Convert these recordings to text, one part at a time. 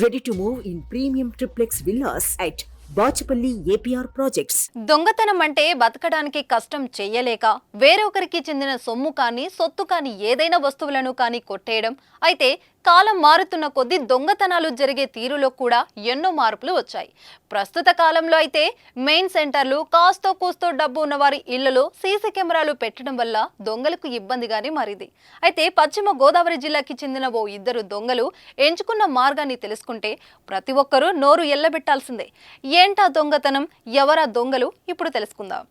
Ready to move in premium triplex villas at Bachupally APR projects దొంగతనం అంటే బతకడానికి కష్టం చెయ్యలేక వేరొకరికి చెందిన సొమ్ము కానీ సొత్తు కానీ ఏదైనా వస్తువులను కానీ కొట్టేయడం. అయితే కాలం మారుతున్న కొద్దీ దొంగతనాలు జరిగే తీరులో కూడా ఎన్నో మార్పులు వచ్చాయి. ప్రస్తుత కాలంలో అయితే మెయిన్ సెంటర్లు కాస్తో కూస్తో డబ్బు ఉన్నవారి ఇళ్ళలో సీసీ కెమెరాలు పెట్టడం వల్ల దొంగలకు ఇబ్బందిగానే మారింది. అయితే పశ్చిమ గోదావరి జిల్లాకి చెందిన ఓ ఇద్దరు దొంగలు ఎంచుకున్న మార్గాన్ని తెలుసుకుంటే ప్రతి ఒక్కరూ నోరు ఎల్లబెట్టాల్సిందే. ఏంటా దొంగతనం? ఎవరా దొంగలు? ఇప్పుడు తెలుసుకుందాం.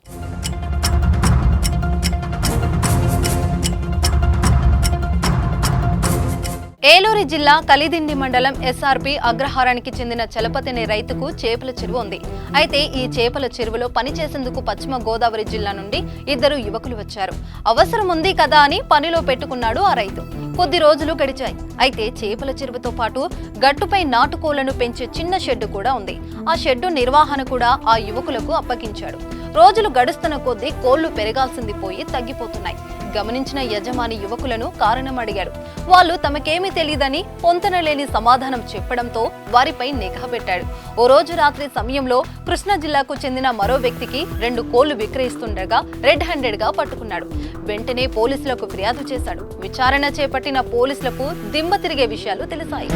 ఏలూరు జిల్లా కలిదిండి మండలం ఎస్ఆర్పి అగ్రహారానికి చెందిన చలపతిని రైతుకు చేపల చెరువు ఉంది. అయితే ఈ చేపల చెరువులో పనిచేసేందుకు పశ్చిమ గోదావరి జిల్లా నుండి ఇద్దరు యువకులు వచ్చారు. అవసరం ఉంది కదా అని పనిలో పెట్టుకున్నాడు ఆ రైతు. కొద్ది రోజులు గడిచాయి. అయితే చేపల చెరువుతో పాటు గట్టుపై నాటుకోళ్ళను పెంచే చిన్న షెడ్డు కూడా ఉంది. ఆ షెడ్డు నిర్వహణ కూడా ఆ యువకులకు అప్పగించాడు. రోజులు గడుస్తున్న కొద్దీ కోళ్ళు పెరగాల్సింది పోయి తగ్గిపోతున్నాయి. గమనించిన యజమాని యువకులను కారణం అడిగాడు వాళ్ళు తమకేమీ తెలియదని పొంతనలేని సమాధానం చెప్పడంతో వారిపై నిఘా పెట్టాడు. ఓ రోజు రాత్రి సమయంలో కృష్ణా జిల్లాకు చెందిన మరో వ్యక్తికి రెండు కోళ్ళు విక్రయిస్తుండగా రెడ్ హ్యాండెడ్గా పట్టుకున్నాడు. వెంటనే పోలీసులకు ఫిర్యాదు చేశాడు. విచారణ చేపట్టిన పోలీసులకు దిమ్మ తిరిగే విషయాలు తెలిసాయి.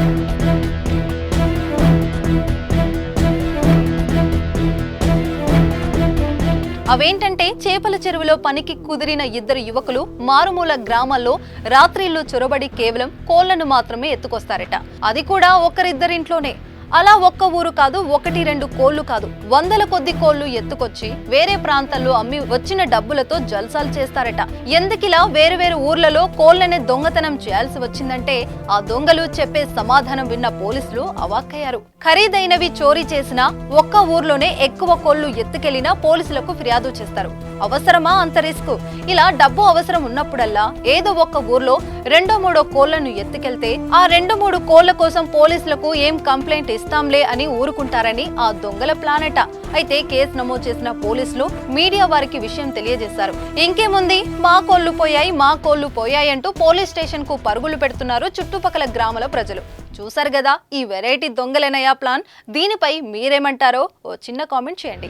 అవేంటంటే చేపల చెరువులో పనికి కుదిరిన ఇద్దరు యువకులు మారుమూల గ్రామాల్లో రాత్రిళ్ళు చొరబడి కేవలం కోళ్ళను మాత్రమే ఎత్తుకొస్తారట. అది కూడా ఒకరిద్దరింట్లోనే. అలా ఒక్క ఊరు కాదు ఒకటి రెండు కోళ్ళు కాదు. వందల కొద్ది కోళ్ళు ఎత్తుకొచ్చి వేరే ప్రాంతాల్లో అమ్మి వచ్చిన డబ్బులతో జల్సాలు చేస్తారట. ఎందుకిలా వేరు వేరు ఊర్లలో కోళ్ళనే దొంగతనం చేయాల్సి వచ్చిందంటే ఆ దొంగలు చెప్పే సమాధానం విన్న పోలీసులు అవాక్కయ్యారు. ఖరీదైనవి చోరీ చేసిన ఒక్క ఊర్లోనే ఎక్కువ కోళ్ళు ఎత్తుకెళ్ళినా పోలీసులకు ఫిర్యాదు చేస్తారు. అవసరమా అంత రిస్క్? ఇలా డబ్బు అవసరం ఉన్నప్పుడల్లా ఏదో ఒక్క ఊర్లో రెండో మూడో కోళ్ళను ఎత్తుకెళ్తే ఆ రెండు మూడు కోళ్ళ కోసం పోలీసులకు ఏం కంప్లైంట్ ఇస్తాంలే అని ఊరుకుంటారని ఆ దొంగల ప్లానట. అయితే కేసు నమోదు చేసిన పోలీసులు మీడియా వారికి విషయం తెలియజేశారు. ఇంకేముంది? మా కోళ్ళు పోయాయి మా కోళ్ళు పోయాయి అంటూ పోలీస్ స్టేషన్కు పరుగులు పెడుతున్నారు చుట్టుపక్కల గ్రామాల ప్రజలు. చూసారు కదా ఈ వెరైటీ దొంగలేనయా ప్లాన్? దీనిపై మీరేమంటారో ఓ చిన్న కామెంట్ చేయండి.